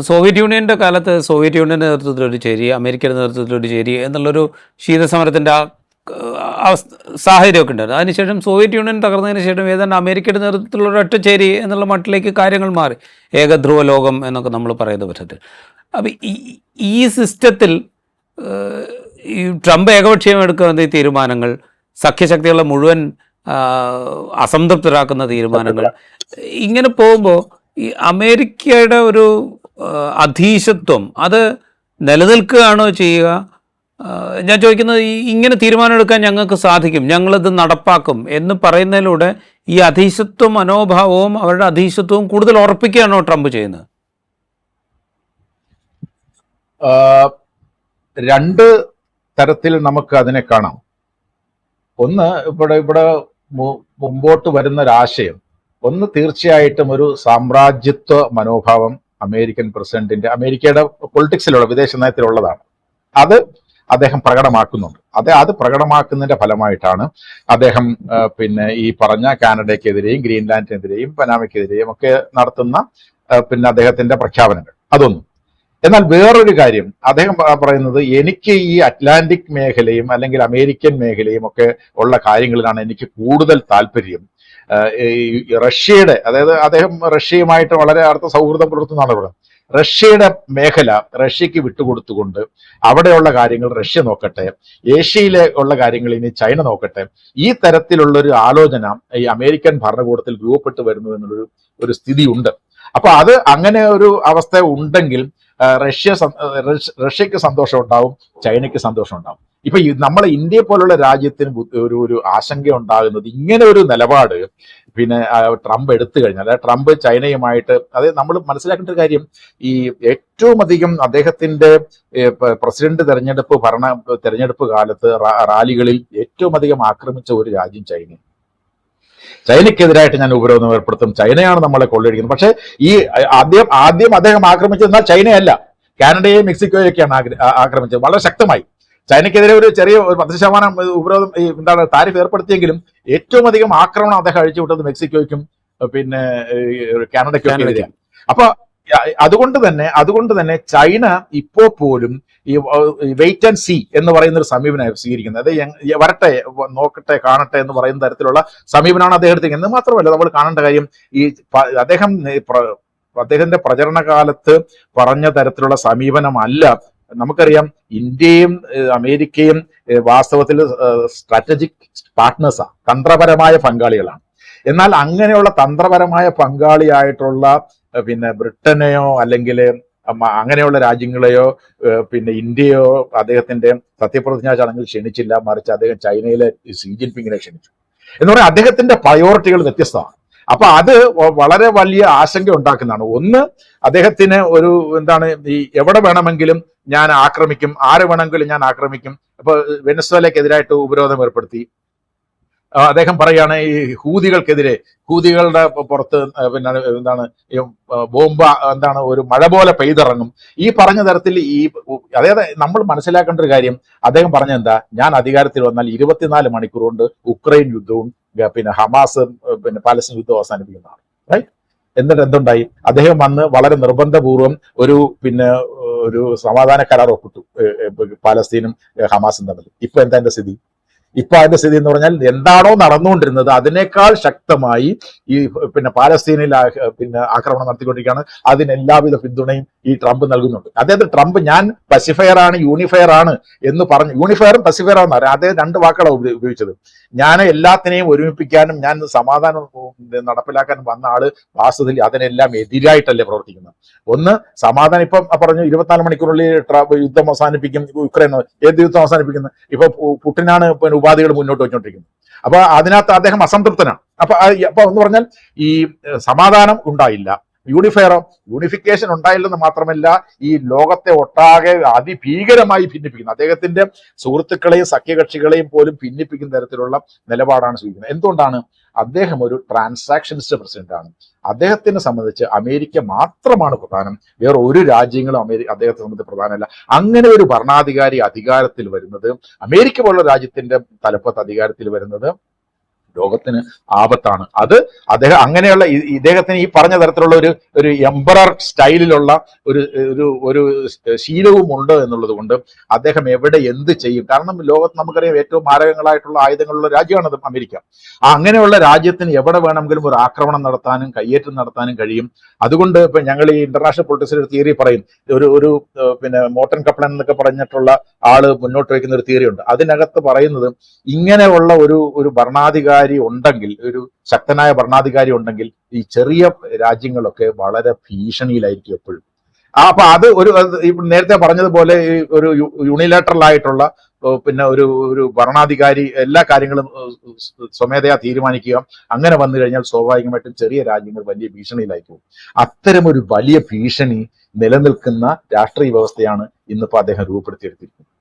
ഇപ്പോൾ സോവിയറ്റ് യൂണിയന്റെ കാലത്ത് സോവിയറ്റ് യൂണിയന്റെ നേതൃത്വത്തിലൊരു ചേരി അമേരിക്കയുടെ നേതൃത്വത്തിലൊരു ചേരി എന്നുള്ളൊരു ശീതസമരത്തിന്റെ ആ സാഹചര്യമൊക്കെ ഉണ്ടായിരുന്നു. അതിനുശേഷം സോവിയറ്റ് യൂണിയൻ തകർന്നതിന് ശേഷം ഏതാണ്ട് അമേരിക്കയുടെ നേതൃത്വത്തിലുള്ള ഒരു ചേരി എന്നുള്ള മട്ടിലേക്ക് കാര്യങ്ങൾ മാറി. ഏകധ്രുവ ലോകം എന്നൊക്കെ നമ്മൾ പറയുന്ന പറ്റത്തിൽ അപ്പോൾ ഈ ഈ സിസ്റ്റത്തിൽ ഈ ട്രംപ് ഏകപക്ഷീയം എടുക്കുന്ന ഈ തീരുമാനങ്ങൾ? സഖ്യശക്തികളെ മുഴുവൻ അസംതൃപ്തരാക്കുന്ന തീരുമാനങ്ങൾ? ഇങ്ങനെ പോകുമ്പോൾ ഈ അമേരിക്കയുടെ ഒരു അധീശത്വം. അത് നിലനിൽക്കുകയാണോ ചെയ്യുക? ഞാൻ ചോദിക്കുന്നത് ഇങ്ങനെ തീരുമാനമെടുക്കാൻ ഞങ്ങൾക്ക് സാധിക്കും. ഞങ്ങളിത് നടപ്പാക്കും എന്ന് പറയുന്നതിലൂടെ ഈ അധീശത്വ മനോഭാവവും അവരുടെ അധീശത്വവും കൂടുതൽ ഉറപ്പിക്കുകയാണോ ട്രംപ് ചെയ്യുന്നത്? രണ്ട് തരത്തിൽ നമുക്ക് അതിനെ കാണാം. ഒന്ന് ഇവിടെ ഇവിടെ മുമ്പോട്ട് വരുന്ന ഒരാശയം ഒന്ന് തീർച്ചയായിട്ടും ഒരു സാമ്രാജ്യത്വ മനോഭാവം അമേരിക്കൻ പ്രസിഡന്റിന്റെ അമേരിക്കയുടെ പൊളിറ്റിക്സിലുള്ള വിദേശ നയത്തിലുള്ളതാണ്. അത് അദ്ദേഹം പ്രകടമാക്കുന്നുണ്ട്. അത് അത് പ്രകടമാക്കുന്നതിന്റെ ഫലമായിട്ടാണ് അദ്ദേഹം പിന്നെ ഈ പറഞ്ഞ കാനഡയ്ക്കെതിരെയും ഗ്രീൻലാൻഡിനെതിരെയും പനാമയ്ക്കെതിരെയും ഒക്കെ നടത്തുന്ന പിന്നെ അദ്ദേഹത്തിന്റെ പ്രഖ്യാപനങ്ങൾ. അതൊന്നും. എന്നാൽ വേറൊരു കാര്യം അദ്ദേഹം പറയുന്നത് എനിക്ക് ഈ അറ്റ്ലാന്റിക് മേഖലയും അല്ലെങ്കിൽ അമേരിക്കൻ മേഖലയും ഒക്കെ ഉള്ള കാര്യങ്ങളിലാണ് എനിക്ക് കൂടുതൽ താല്പര്യം. റഷ്യയുടെ അതായത് അദ്ദേഹം റഷ്യയുമായിട്ട് വളരെ അടുത്ത സൗഹൃദം പുലർത്തുന്നതാണ് ഇവിടെ. റഷ്യയുടെ മേഖല റഷ്യക്ക് വിട്ടുകൊടുത്തുകൊണ്ട് അവിടെയുള്ള കാര്യങ്ങൾ റഷ്യ നോക്കട്ടെ ഏഷ്യയിലെ ഉള്ള കാര്യങ്ങൾ ഇനി ചൈന നോക്കട്ടെ ഈ തരത്തിലുള്ള ഒരു ആലോചന ഈ അമേരിക്കൻ ഭരണകൂടത്തിൽ രൂപപ്പെട്ടു വരുന്നു എന്നുള്ളൊരു ഒരു സ്ഥിതി ഉണ്ട് അപ്പൊ അത് അങ്ങനെ ഒരു അവസ്ഥ ഉണ്ടെങ്കിൽ റഷ്യ റഷ്യക്ക് സന്തോഷം ഉണ്ടാവും ചൈനയ്ക്ക് സന്തോഷം ഉണ്ടാവും. ഇപ്പൊ നമ്മളെ ഇന്ത്യയെ പോലുള്ള രാജ്യത്തിന് ഒരു ഒരു ആശങ്ക ഉണ്ടാകുന്നത് ഇങ്ങനെ ഒരു നിലപാട് പിന്നെ ട്രംപ് എടുത്തു കഴിഞ്ഞാൽ ട്രംപ് ചൈനയുമായിട്ട് അതായത് നമ്മൾ മനസ്സിലാക്കേണ്ട ഒരു കാര്യം ഈ ഏറ്റവും അധികം അദ്ദേഹത്തിന്റെ പ്രസിഡന്റ് തെരഞ്ഞെടുപ്പ് ഭരണ തെരഞ്ഞെടുപ്പ് കാലത്ത് റാലികളിൽ ഏറ്റവും അധികം ആക്രമിച്ച ഒരു രാജ്യം ചൈന ചൈനയ്ക്കെതിരായിട്ട് ഞാൻ ഉപരോധം ഏർപ്പെടുത്തും. ചൈനയാണ് നമ്മളെ കൊള്ളയടിക്കുന്നത്. പക്ഷേ ഈ ആദ്യം ആദ്യം അദ്ദേഹം ആക്രമിച്ചത് എന്നാൽ ചൈനയല്ല. കാനഡയെയും മെക്സിക്കോയൊക്കെയാണ് ആക്രമിച്ചത്. വളരെ ശക്തമായി. ചൈനയ്ക്കെതിരെ ഒരു ചെറിയ ഒരു പത്ത് ശതമാനം ഉപരോധം ഈ എന്താണ് താരിഫ് ഏർപ്പെടുത്തിയെങ്കിലും ഏറ്റവും അധികം ആക്രമണം അദ്ദേഹം അഴിച്ചുവിട്ടത് മെക്സിക്കോയ്ക്കും പിന്നെ കാനഡയ്ക്കും എതിരെയാണ്. അപ്പൊ അതുകൊണ്ട് തന്നെ അതുകൊണ്ട് തന്നെ ചൈന ഇപ്പോ പോലും ഈ വെയിറ്റ് ആൻഡ് സി എന്ന് പറയുന്ന ഒരു സമീപനമാണ് സ്വീകരിക്കുന്നത്. അത് വരട്ടെ നോക്കട്ടെ കാണട്ടെ എന്ന് പറയുന്ന തരത്തിലുള്ള സമീപനമാണ് അദ്ദേഹം എടുത്തിരിക്കുന്നത്. എന്ന് മാത്രമല്ല നമ്മൾ കാണേണ്ട കാര്യം ഈ അദ്ദേഹം അദ്ദേഹത്തിന്റെ പ്രചരണ കാലത്ത് പറഞ്ഞ തരത്തിലുള്ള സമീപനമല്ല നമുക്കറിയാം ഇന്ത്യയും അമേരിക്കയും വാസ്തവത്തിൽ സ്ട്രാറ്റജിക് പാർട്ട്നേഴ്സാണ് തന്ത്രപരമായ പങ്കാളികളാണ്. എന്നാൽ അങ്ങനെയുള്ള തന്ത്രപരമായ പങ്കാളിയായിട്ടുള്ള പിന്നെ ബ്രിട്ടനെയോ അല്ലെങ്കിൽ അങ്ങനെയുള്ള രാജ്യങ്ങളെയോ പിന്നെ ഇന്ത്യയോ അദ്ദേഹത്തിന്റെ സത്യപ്രതിജ്ഞാ ചടങ്ങിൽ ക്ഷണിച്ചില്ല. മറിച്ച് അദ്ദേഹം ചൈനയിലെ സി ജിൻപിങ്ങിനെ ക്ഷണിച്ചു. എന്ന് പറഞ്ഞാൽ അദ്ദേഹത്തിന്റെ പ്രയോറിറ്റികൾ വ്യത്യസ്തമാണ്. അപ്പൊ അത് വളരെ വലിയ ആശങ്ക ഉണ്ടാക്കുന്നതാണ്. ഒന്ന് അദ്ദേഹത്തിന് ഒരു എന്താണ് ഈ എവിടെ വേണമെങ്കിലും ഞാൻ ആക്രമിക്കും ആര് വേണമെങ്കിലും ഞാൻ ആക്രമിക്കും. അപ്പൊ വെനസ്വേലക്കെതിരായിട്ട് ഉപരോധം ഏർപ്പെടുത്തി. അദ്ദേഹം പറയാണ് ഈ ഹൂതികൾക്കെതിരെ ഹൂതികളുടെ പുറത്ത് പിന്നെ എന്താണ് ബോംബ എന്താണ് ഒരു മഴ പോലെ പെയ്തിറങ്ങും. ഈ പറഞ്ഞ തരത്തിൽ ഈ അതായത് നമ്മൾ മനസ്സിലാക്കേണ്ട ഒരു കാര്യം അദ്ദേഹം പറഞ്ഞ എന്താ ഞാൻ അധികാരത്തിൽ വന്നാൽ ഇരുപത്തിനാല് മണിക്കൂർ കൊണ്ട് ഉക്രൈൻ യുദ്ധവും പിന്നെ ഹമാസ് പിന്നെ പാലസ്തീൻ യുദ്ധവും അവസാനിപ്പിക്കുന്നതാണ്. റൈറ്റ് എന്നിട്ട് എന്തുണ്ടായി? അദ്ദേഹം വന്ന് വളരെ നിർബന്ധപൂർവം ഒരു പിന്നെ ഒരു സമാധാന കരാർ ഒപ്പിട്ടു പാലസ്തീനും ഹമാസും തമ്മിൽ. ഇപ്പൊ എന്താ എന്റെ സ്ഥിതി? ഇപ്പൊ അതിന്റെ സ്ഥിതി എന്ന് പറഞ്ഞാൽ എന്താണോ നടന്നുകൊണ്ടിരുന്നത് അതിനേക്കാൾ ശക്തമായി ഈ പിന്നെ പാലസ്തീനിൽ പിന്നെ ആക്രമണം നടത്തിക്കൊണ്ടിരിക്കുകയാണ്. അതിന് എല്ലാവിധ പിന്തുണയും ഈ ട്രംപ് നൽകുന്നുണ്ട്. അതായത് ട്രംപ് ഞാൻ പസിഫയർ ആണ് യൂണിഫയർ ആണ് എന്ന് പറഞ്ഞു. യൂണിഫയറും പസിഫയർ ആണെന്ന് പറയാം. അദ്ദേഹം രണ്ട് വാക്കുകളാണ് ഉപ- ഉപയോഗിച്ചത്. ഞാൻ എല്ലാത്തിനെയും ഒരുമിപ്പിക്കാനും ഞാൻ സമാധാനം നടപ്പിലാക്കാനും വന്ന ആൾ വാസ്തവത്തിൽ അതിനെല്ലാം എതിരായിട്ടല്ലേ പ്രവർത്തിക്കുന്നത്. ഒന്ന് സമാധാനം ഇപ്പം പറഞ്ഞു ഇരുപത്തിനാല് മണിക്കൂറിനുള്ളിൽ യുദ്ധം അവസാനിപ്പിക്കും യുക്രൈൻ ഏത് യുദ്ധം അവസാനിപ്പിക്കുന്നു? ഇപ്പൊ പുട്ടിനാണ് പിന്നെ ഉപാധികൾ മുന്നോട്ട് വെച്ചോണ്ടിരിക്കുന്നത് അപ്പൊ അതിനകത്ത് അദ്ദേഹം അസംതൃപ്തനാണ്. അപ്പൊ അപ്പൊ എന്ന് പറഞ്ഞാൽ ഈ സമാധാനം ഉണ്ടായില്ല. യൂണിഫയറോ യൂണിഫിക്കേഷൻ ഉണ്ടായില്ലെന്ന് മാത്രമല്ല ഈ ലോകത്തെ ഒട്ടാകെ അതിഭീകരമായി ഭിന്നിപ്പിക്കുന്നു. അദ്ദേഹത്തിന്റെ സുഹൃത്തുക്കളെയും സഖ്യകക്ഷികളെയും പോലും ഭിന്നിപ്പിക്കുന്ന തരത്തിലുള്ള നിലപാടാണ് സ്വീകരിക്കുന്നത്. എന്തുകൊണ്ടാണ്? അദ്ദേഹം ഒരു ട്രാൻസാക്ഷനിസ്റ്റ് ആണ്. അദ്ദേഹത്തിനെ സംബന്ധിച്ച് അമേരിക്ക മാത്രമാണ് പ്രധാനം. വേറെ ഒരു രാജ്യങ്ങളും അമേരിക്ക അദ്ദേഹത്തെ സംബന്ധിച്ച് പ്രധാനമല്ല. അങ്ങനെ ഒരു ഭരണാധികാരി അധികാരത്തിൽ വരുന്നത് അമേരിക്ക പോലുള്ള രാജ്യത്തിന്റെ തലപ്പത്ത് അധികാരത്തിൽ വരുന്നത് ലോകത്തിന് ആപത്താണ്. അത് അദ്ദേഹം അങ്ങനെയുള്ള ഇദ്ദേഹത്തിന് ഈ പറഞ്ഞ തരത്തിലുള്ള ഒരു ഒരു എംബറർ സ്റ്റൈലിലുള്ള ഒരു ഒരു ഒരു ശീലവും ഉണ്ട് എന്നുള്ളത് കൊണ്ട് അദ്ദേഹം എവിടെ എന്ത് ചെയ്യും? കാരണം ലോകത്ത് നമുക്കറിയാം ഏറ്റവും മാരകങ്ങളായിട്ടുള്ള ആയുധങ്ങളുള്ള രാജ്യമാണത് അമേരിക്ക. ആ അങ്ങനെയുള്ള രാജ്യത്തിന് എവിടെ വേണമെങ്കിലും ഒരു ആക്രമണം നടത്താനും കയ്യേറ്റം നടത്താനും കഴിയും. അതുകൊണ്ട് ഇപ്പൊ ഞങ്ങൾ ഈ ഇന്റർനാഷണൽ പൊളിറ്റിക്സിൽ ഒരു തിയറി പറയും. ഒരു ഒരു പിന്നെ മോട്ടൻ കപ്ലൻ എന്നൊക്കെ പറഞ്ഞിട്ടുള്ള ആൾ മുന്നോട്ട് വയ്ക്കുന്ന ഒരു തിയറി ഉണ്ട്. അതിനകത്ത് പറയുന്നത് ഇങ്ങനെയുള്ള ഒരു ഒരു ഭരണാധികാരി ഉണ്ടെങ്കിൽ ഒരു ശക്തനായ ഭരണാധികാരി ഉണ്ടെങ്കിൽ ഈ ചെറിയ രാജ്യങ്ങളൊക്കെ വളരെ ഭീഷണിയിലായിരിക്കും എപ്പോഴും. അപ്പൊ അത് ഒരു നേരത്തെ പറഞ്ഞതുപോലെ ഒരു യൂണിലാറ്ററൽ ആയിട്ടുള്ള പിന്നെ ഒരു ഒരു ഭരണാധികാരി എല്ലാ കാര്യങ്ങളും സ്വമേധയാ തീരുമാനിക്കുക. അങ്ങനെ വന്നു കഴിഞ്ഞാൽ സ്വാഭാവികമായിട്ടും ചെറിയ രാജ്യങ്ങൾ വലിയ ഭീഷണിയിലായി പോകും. അത്തരം ഒരു വലിയ ഭീഷണി നിലനിൽക്കുന്ന രാഷ്ട്രീയ വ്യവസ്ഥയാണ് ഇന്നിപ്പോ അദ്ദേഹം രൂപപ്പെടുത്തിയെടുത്തിരിക്കുന്നത്.